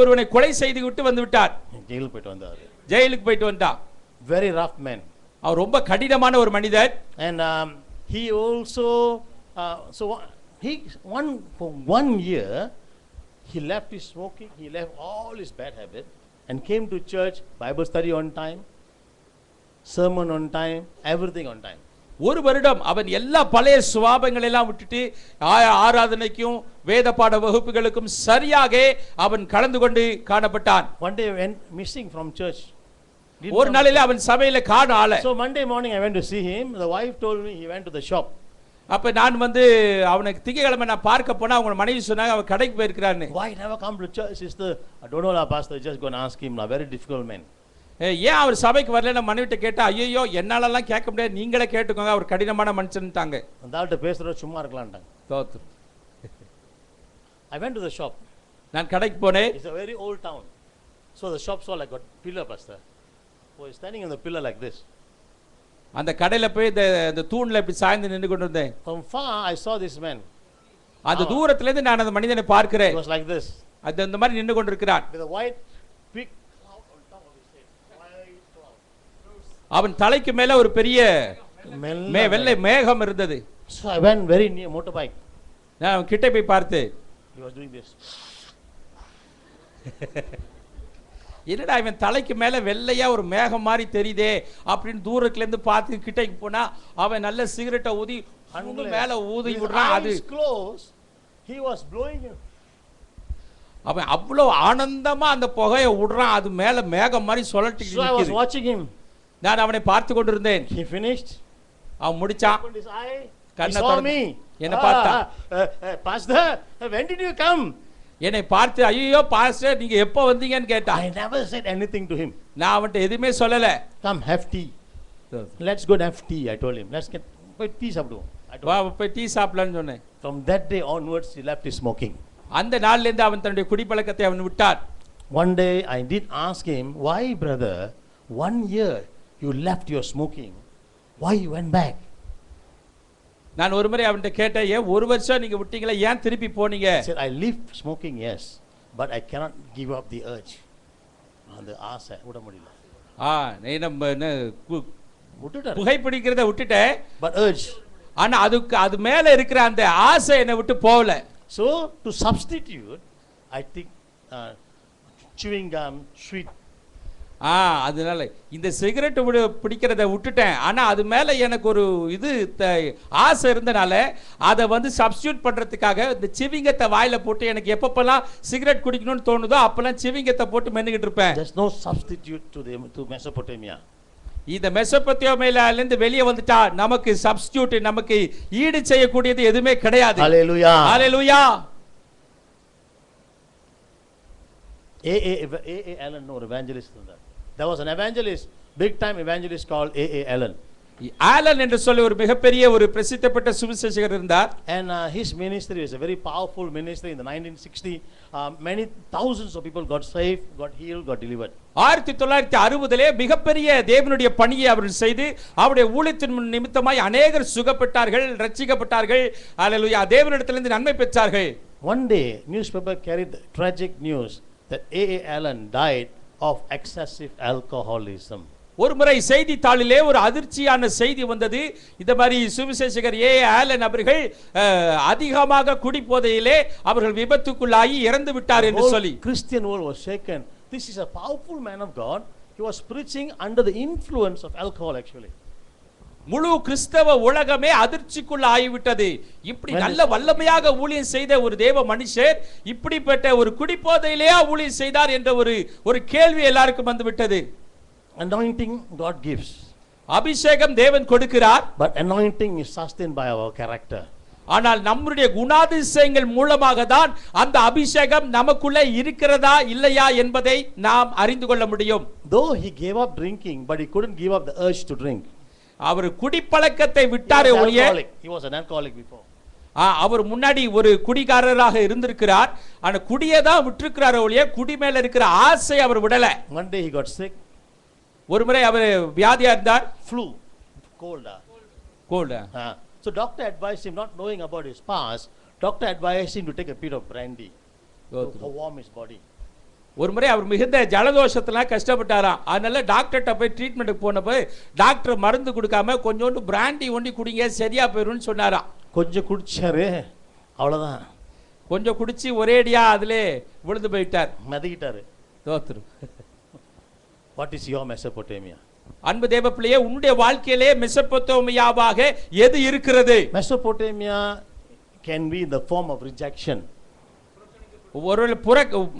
ஒருவனை கொலை செய்து விட்டு வந்து விட்டார் ஜெயிலுக்கு போயிட்டு வந்தார் ஜெயிலுக்கு போயிட்டு வந்தான் வெரி ரஃப் மேன் அவர் ரொம்ப கடினமான ஒரு மனிதர் And um, he also, uh, so he, one, for one year, he left his smoking, he left all his bad habits and came to church, Bible study on time, sermon on time, everything on time. ஒரு வருடம் அவன் எல்லா பழைய சுவாபங்கள் எல்லாம் விட்டுட்டு ஆராதனைக்கும் வேத பாட வகுப்புகளுக்கும் சரியாக அவன் கலந்து கொண்டு காணப்பட்டான் One day I went missing from church. Didn't ஒரு. நாளில அவன் சபையில காண ஆள So Monday morning I went to see him. The wife told me he went to the shop. அப்ப நான் வந்து அவனுக்கு திங்கக்கிழமை நான் பார்க்க போனா அவங்க மனைவி சொன்னாங்க அவன் கடைக்கு போயிருக்கிறான்னு Why never come to church, sister? I don't know, lah, pastor. Just go and ask him. lah. Very difficult man. ஏன் அவர் சபைக்கு வரல நான் மனைவிட்ட கேட்டா ஐயோ என்னாலலாம் கேட்க முடியாது நீங்களே கேட்டுக்கோங்க அவர் கடினமான மனுஷன்ட்டாங்க அந்த ஆள்கிட்ட பேசுகிற சும்மா இருக்கலான்ட்டாங்க தோத்து I went to the shop. நான் கடைக்கு போனேன் very old town. So the shops all like got pillar, pastor. So he's standing in the pillar like this. அந்த கடையில போய் இந்த இந்த தூண்ல இப்படி சாய்ந்து நின்று கொண்டு இருந்தேன் From far, I saw this man. அந்த ஆமா. தூரத்துல இருந்து நான் அந்த மனிதனை பார்க்கிறேன் like this. அது அந்த மாதிரி நின்று கொண்டிருக்கிறான் With a white, big அவன் தலைக்கு மேல ஒரு பெரிய வெள்ளை. மேகம் இருந்தது motorbike. நான் அவன் கிட்ட போய் பார்த்து He was doing this. என்னடா இவன் தலைக்கு மேல வெள்ளையா ஒரு மேகம் மாதிரி தெரியுதே அப்படின்னு தூரத்துல இருந்து பார்த்து கிட்டக்கு போனா அவன் நல்ல சிகரெட்டை ஊதி Unless மேல ஊதி விடுறான் அது was blowing it. அவன் அவ்வளவு ஆனந்தமா அந்த புகையை விடுறான் அது மேல மேகம் மாதிரி சொல்லட்டு So நான் அவனை பார்த்து கொண்டிருந்தேன் He finished. அவன் முடிச்சான் கண்ணை திறந்து-. என்னை Ah, ah, uh, uh, Pastor, uh, when did you come? என்னை பார்த்து ஐயோ பாஸ்டர் நீங்க எப்போ வந்தீங்கன்னு கேட்டான் I never said anything to him. நான் அவன்கிட்ட எதுவுமே சொல்லல Come, have tea. Let's go have tea, I told him. Let's get wait, tea சாப்பிடுவோம். வா. போய் டீ சாப்பிடலான்னு சொன்னேன் From that day onwards, he left his smoking. அந்த நாள்ல இருந்து அவன் தன்னுடைய குடிப்பழக்கத்தை அவன் விட்டான் One day, I did ask him, why, brother, one year you left your smoking. Why you went back? நான் ஒரு முறை அவன்கிட்ட கேட்டேன் ஏன் ஒரு வருஷம் நீங்க விட்டீங்களா ஏன் திருப்பி போனீங்க said, I leave smoking, yes, but I cannot give up the urge. அந்த ஆசை விட முடியல ஆ நம்ம என்ன விட்டுட்டாரு புகைப்பிடிக்கிறத விட்டுட்டேன் பட் urge ஆனா அதுக்கு அது மேல இருக்கிற அந்த ஆசை என்னை விட்டு போகல to substitute, I think uh, chewing gum, sweet. ஆ அதனால இந்த சிகரெட் விடு பிடிக்கிறத விட்டுட்டேன் ஆனா அது மேல எனக்கு ஒரு இது ஆசை இருந்தனால அதை வந்து சப்ஸ்டியூட் பண்றதுக்காக இந்த சிவிங்கத்தை வாயில போட்டு எனக்கு எப்பப்பெல்லாம் சிகரெட் குடிக்கணும்னு தோணுதோ அப்பெல்லாம் சிவிங்கத்தை போட்டு மென்னுகிட்டு இருப்பேன் There's no substitute to the to Mesopotamia. இந்த வெளியே வந்துட்டா நமக்கு சப்ஸ்டியூட் நமக்கு ஈடு செய்யக்கூடியது எதுவுமே கிடையாது Hallelujah. ஹalleluya A. A. A. A. Allen, no evangelist. இருந்தார். There was an evangelist, big time evangelist called A. A. Allen. Allen என்று சொல்லி ஒரு மிகப்பெரிய ஒரு பிரசித்தப்பட்ட சுவிசேஷகர் இருந்தார் And uh, his ministry is a very powerful ministry in the 1960. Uh, many thousands of people got saved, got healed, got delivered. ஆயிரத்தி தொள்ளாயிரத்தி அறுபதிலே மிகப்பெரிய தேவனுடைய பணியை அவர்கள் செய்து அவருடைய ஊழியத்தின் நிமித்தமாய் அநேகர் சுகப்பட்டார்கள் ரட்சிக்கப்பட்டார்கள் அல்லேலூயா தேவனிடத்திலிருந்து நன்மை பெற்றார்கள் One day, newspaper carried the tragic news that A. A. Allen died of excessive alcoholism. ஒரு முறை செய்தித்தாளிலே ஒரு அதிர்ச்சியான செய்தி வந்தது இந்த மாதிரி சுவிசேஷகர் ஏ ஆலன் அவர்கள் அதிகமாக குடிப்போதையிலே அவர்கள் விபத்துக்குள்ளாகி இறந்து விட்டார் என்று சொல்லி Christian world was shaken. This is a powerful man of God. He was preaching under the influence of alcohol, actually. முழு கிறிஸ்தவ உலகமே அதுர்ச்சிக்குள்ள ஆகிவிட்டது. இப்படி நல்ல வல்லமையாக ஊழியம் செய்த ஒரு தேவ மனுஷர் இப்படிப்பட்ட ஒரு குடிப்போதையிலேயா ஊழியம் செய்தார் என்ற ஒரு ஒரு கேள்வி எல்லாருக்கும் வந்து விட்டது Anointing God gives, அபிஷேகம் தேவன் கொடுக்கிறார். But anointing is sustained by our character. ஆனால் நம்முடைய குணாதிசயங்கள் மூலமாக தான் அந்த அபிஷேகம் நமக்குள்ளே இருக்கிறதா இல்லையா என்பதை நாம் அறிந்து கொள்ள முடியும். Though he gave up drinking, but he couldn't give up the urge to drink. அவர் குடிப்பழக்கத்தை விட்டாரே ஒழிய அவர் முன்னாடி ஒரு குடிகாரராக இருந்திருக்கிறார் ஆனா குடியை தான் விட்டிருக்கிறார் ஒழிய குடி மேல இருக்கிற ஆசை அவர் விடல day he got sick, ஒரு முறை அவர் வியாதியா இருந்தார் ah. Cold Ah. so doctor advised him, not knowing about his past, doctor advised him to take a bit of brandy to, to warm his body. ஒரு முறை அவர் மிகுந்த ஜலதோஷத்தெல்லாம் கஷ்டப்பட்டாராம். அதனால டாக்டர்கிட்ட போய் ட்ரீட்மெண்ட்டுக்கு போனப்போ டாக்டர் மருந்து கொடுக்காம கொஞ்சோண்டு பிராண்டி ஒண்டி குடிங்க சரியா போயிரும்னு சொன்னாராம். கொஞ்சம் குடிச்சாரு அவ்வளோதான் கொஞ்சம் குடிச்சு ஒரேடியா அதிலே விழுந்து போயிட்டார். மிதக்கிட்டாரு. தோத்துரு. வாட் இஸ் யோர் மெசபோட்டேமியா அன்பு தேவ பிள்ளையே உன்னுடைய வாழ்க்கையிலே மெசப்பத்தோமியாவாக எது இருக்கிறது? மெசபோட்டேமியா கேன் பி இந்த ஃபார்ம் ஆஃப் ரிஜெக்ஷன் ஒரு புற